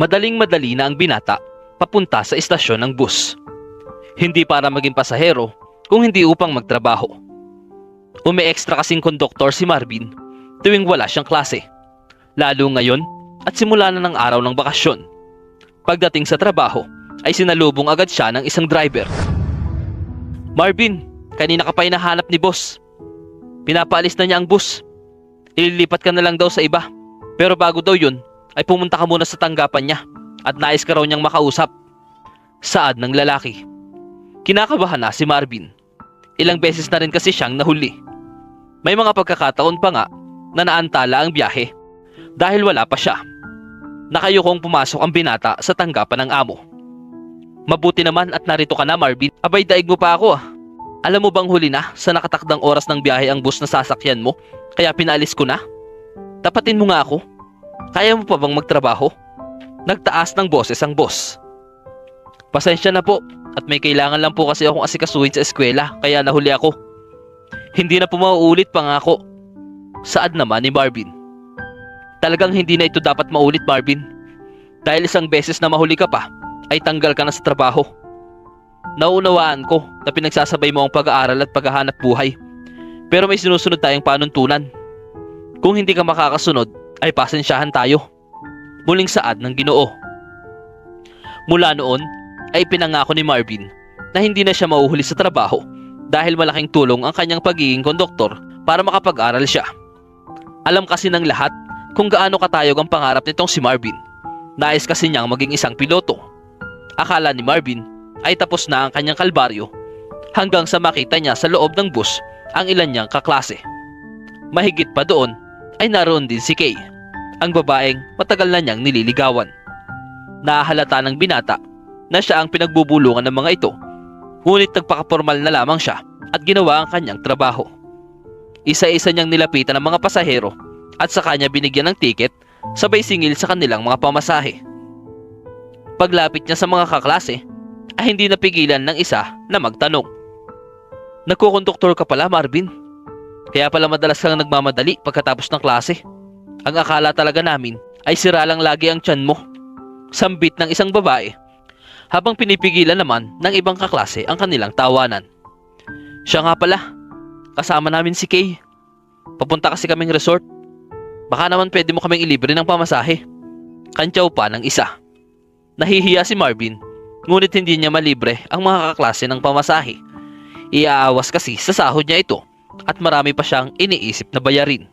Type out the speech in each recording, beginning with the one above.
Madaling madali na ang binata papunta sa istasyon ng bus. Hindi para maging pasahero kung hindi upang magtrabaho. Umi-extra kasing konduktor si Marvin tuwing wala siyang klase. Lalo ngayon at simula na ng araw ng bakasyon. Pagdating sa trabaho ay sinalubong agad siya ng isang driver. Marvin, kanina ka pa hinahanap ni boss. Pinapaalis na niya ang bus. Ililipat ka na lang daw sa iba. Pero bago daw yun, ay pumunta ka muna sa tanggapan niya at nais ka raw niyang makausap. Saad ng lalaki. Kinakabahan na si Marvin. Ilang beses na rin kasi siyang nahuli. May mga pagkakataon pa nga na naantala ang biyahe dahil wala pa siya. Nakayukong pumasok ang binata sa tanggapan ng amo. Mabuti naman at narito ka na Marvin. Abay daig mo pa ako ah. Alam mo bang huli na sa nakatakdang oras ng biyahe ang bus na sasakyan mo kaya pinalis ko na? Tapatin mo nga ako. Kaya mo pa bang magtrabaho? Nagtaas ng boses ang boss. Pasensya na po at may kailangan lang po kasi akong asikasuhin sa eskwela kaya nahuli ako. Hindi na po mauulit pangako. Saad naman ni Marvin. Talagang hindi na ito dapat maulit Marvin. Dahil isang beses na mahuli ka pa ay tanggal ka na sa trabaho. Nauunawaan ko na pinagsasabay mo ang pag-aaral at paghahanap buhay. Pero may sinusunod tayong panuntunan. Kung hindi ka makakasunod, ay pasensyahan tayo. Muling saad ng ginoo. Mula noon, ay pinangako ni Marvin na hindi na siya mauhuli sa trabaho dahil malaking tulong ang kanyang pagiging konduktor para makapag-aral siya. Alam kasi ng lahat kung gaano katayog ang pangarap nitong si Marvin. Nais kasi niyang maging isang piloto. Akala ni Marvin ay tapos na ang kanyang kalbaryo hanggang sa makita niya sa loob ng bus ang ilan niyang kaklase. Mahigit pa doon ay naroon din si Kay, ang babaeng matagal na niyang nililigawan. Nahalata ng binata na siya ang pinagbubulungan ng mga ito, ngunit nagpakapormal na lamang siya at ginawa ang kanyang trabaho. Isa-isa niyang nilapitan ang mga pasahero at sa kanya binigyan ng tiket sabay singil sa kanilang mga pamasahe. Paglapit niya sa mga kaklase, ay hindi napigilan ng isa na magtanong. Nagkukonduktor ka pala Marvin? Kaya pala madalas kang nagmamadali pagkatapos ng klase. Ang akala talaga namin ay sira lang lagi ang tiyan mo. Sambit ng isang babae habang pinipigilan naman ng ibang kaklase ang kanilang tawanan. Siya nga pala, kasama namin si Kay. Papunta kasi kaming resort. Baka naman pwede mo kaming ilibre ng pamasahe. Kantyaw pa ng isa. Nahihiya si Marvin, ngunit hindi niya malibre ang mga kaklase ng pamasahe. Iaawas kasi sa sahod niya ito at marami pa siyang iniisip na bayarin.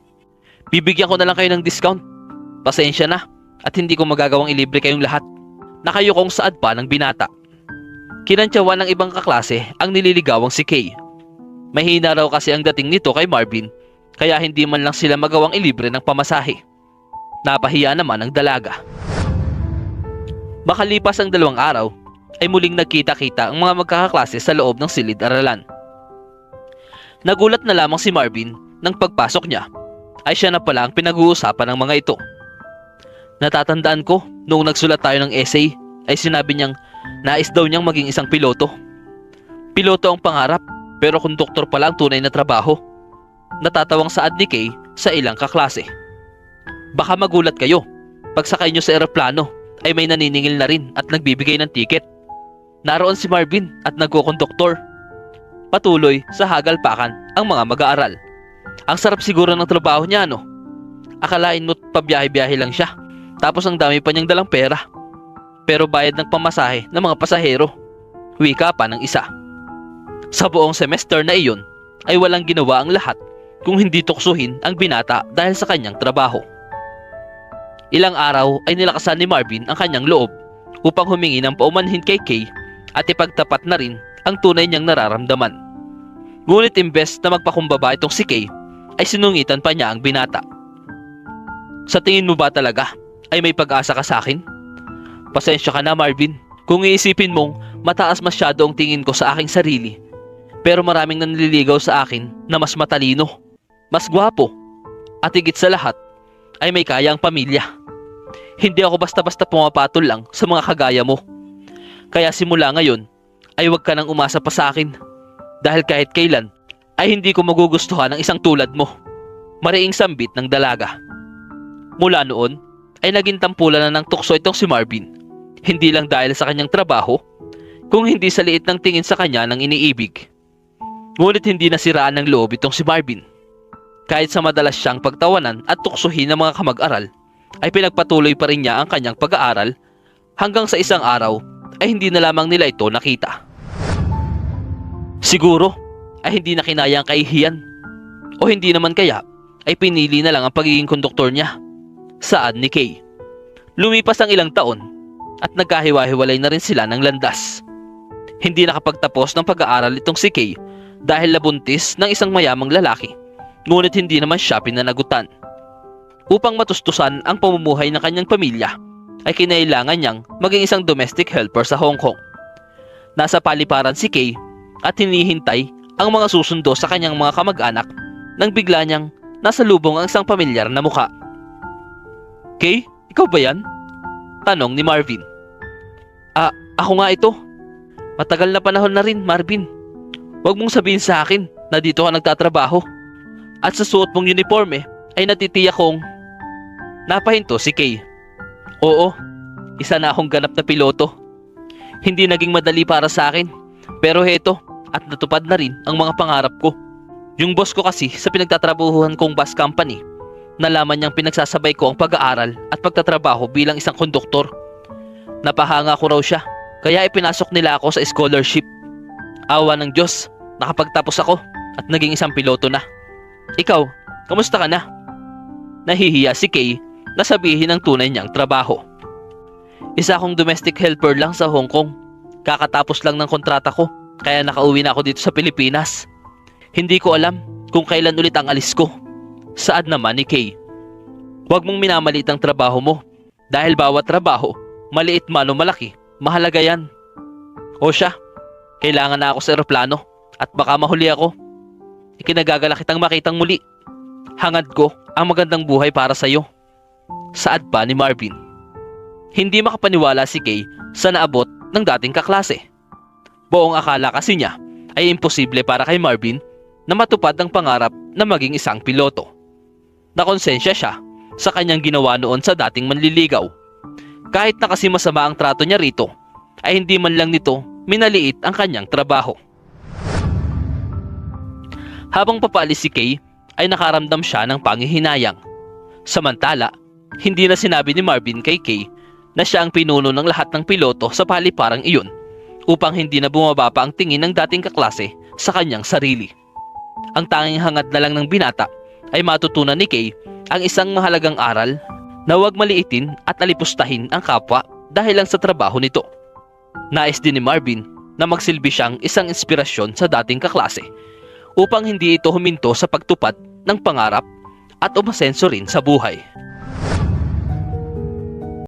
Bibigyan ko na lang kayo ng discount. Pasensya na at hindi ko magagawang ilibre kayong lahat. Nakayukong saad pa ng binata. Kinantyawan ng ibang kaklase ang nililigawang si Kay. Mahina raw kasi ang dating nito kay Marvin kaya hindi man lang sila magawang ilibre ng pamasahe. Napahiya naman ang dalaga. Makalipas ang dalawang araw, ay muling nagkita-kita ang mga magkakaklase sa loob ng silid-aralan. Nagulat na lamang si Marvin nang pagpasok niya ay siya na pala ang pinag-uusapan ng mga ito. Natatandaan ko noong nagsulat tayo ng essay ay sinabi niyang nais daw niyang maging isang piloto. Piloto ang pangarap pero konduktor pala ang tunay na trabaho. Natatawang saad ni Kay sa ilang kaklase. Baka magulat kayo. Pagsakay niyo sa eroplano ay may naniningil na rin at nagbibigay ng tiket. Naroon si Marvin at nagkokonduktor. Patuloy sa hagalpakan ang mga mag-aaral. Ang sarap siguro ng trabaho niya no. Akalain mo pabiyahe-biyahe lang siya. Tapos ang dami pa niyang dalang pera. Pero bayad ng pamasahe ng mga pasahero. Wika pa ng isa. Sa buong semester na iyon ay walang ginawa ang lahat kung hindi tuksuhin ang binata dahil sa kanyang trabaho. Ilang araw ay nilakasan ni Marvin ang kanyang loob upang humingi ng paumanhin kay Kay at ipagtapat na rin ang tunay niyang nararamdaman. Ngunit imbes na magpakumbaba itong si Kay, ay sinungitan pa niya ang binata. Sa tingin mo ba talaga ay may pag-asa ka sa akin? Pasensya ka na Marvin, kung iisipin mong mataas masyado ang tingin ko sa aking sarili. Pero maraming nanliligaw sa akin na mas matalino, mas gwapo, at higit sa lahat ay may kayang pamilya. Hindi ako basta-basta pumapatol lang sa mga kagaya mo. Kaya simula ngayon ay huwag ka nang umasa pa sa akin. Dahil kahit kailan ay hindi ko magugustuhan ng isang tulad mo. Mariing sambit ng dalaga. Mula noon ay naging tampulan na ng tukso itong si Marvin. Hindi lang dahil sa kanyang trabaho, kung hindi sa liit ng tingin sa kanya ng iniibig. Ngunit hindi nasiraan ng loob itong si Marvin. Kahit sa madalas siyang pagtawanan at tuksohin ng mga kamag-aral, ay pinagpatuloy pa rin niya ang kanyang pag-aaral hanggang sa isang araw ay hindi na lamang nila ito nakita. Siguro ay hindi na kinaya ang kaihiyan o hindi naman kaya ay pinili na lang ang pagiging konduktor niya. Saan ni Kay? Lumipas ang ilang taon at nagkahiwa-hiwalay na rin sila ng landas. Hindi nakapagtapos ng pag-aaral itong si Kay dahil nabuntis ng isang mayamang lalaki ngunit hindi naman siya pinanagutan. Upang matustusan ang pamumuhay ng kanyang pamilya ay kinailangan niyang maging isang domestic helper sa Hong Kong. Nasa paliparan si Kay at hinihintay ang mga susundo sa kanyang mga kamag-anak nang bigla niyang nasa lubong ang isang pamilyar na muka. Kay, ikaw ba yan? Tanong ni Marvin. Ah, ako nga ito. Matagal na panahon na rin, Marvin. Huwag mong sabihin sa akin na dito ka nagtatrabaho. At sa suot mong uniforme ay natitiyak kong napahinto si Kay. Oo, isa na akong ganap na piloto. Hindi naging madali para sa akin, pero heto at natupad na rin ang mga pangarap ko. Yung boss ko kasi sa pinagtatrabuhuhan kong bus company, nalaman niyang pinagsasabay ko ang pag-aaral at pagtatrabaho bilang isang konduktor. Napahanga ko raw siya, kaya ipinasok nila ako sa scholarship. Awa ng Diyos, nakapagtapos ako at naging isang piloto na. Ikaw, kamusta ka na? Nahihiya si Kay na sabihin ang tunay niyang trabaho. Isa akong domestic helper lang sa Hong Kong. Kakatapos lang ng kontrata ko, kaya nakauwi na ako dito sa Pilipinas. Hindi ko alam kung kailan ulit ang alis ko. Saad naman ni Kay. Huwag mong minamalit ang trabaho mo. Dahil bawat trabaho, maliit man o malaki, mahalaga yan. O siya, kailangan na ako sa eroplano at baka mahuli ako. Ikinagagala kitang makitang muli. Hangad ko ang magandang buhay para sa iyo. Saad pa ni Marvin. Hindi makapaniwala si Kay sa naabot ng dating kaklase. Buong akala kasi niya ay imposible para kay Marvin na matupad ang pangarap na maging isang piloto. Nakonsensya siya sa kanyang ginawa noon sa dating manliligaw. Kahit na kasi masama ang trato niya rito, ay hindi man lang nito minaliit ang kanyang trabaho. Habang papaalis si Kay, ay nakaramdam siya ng pangihinayang. Samantala, hindi na sinabi ni Marvin kay Kay na siya ang pinuno ng lahat ng piloto sa paliparang iyon upang hindi na bumaba pa ang tingin ng dating kaklase sa kanyang sarili. Ang tanging hangad na lang ng binata ay matutunan ni Kay ang isang mahalagang aral na huwag maliitin at alipustahin ang kapwa dahil lang sa trabaho nito. Nais din ni Marvin na magsilbi siyang isang inspirasyon sa dating kaklase upang hindi ito huminto sa pagtupad ng pangarap at umasenso rin sa buhay.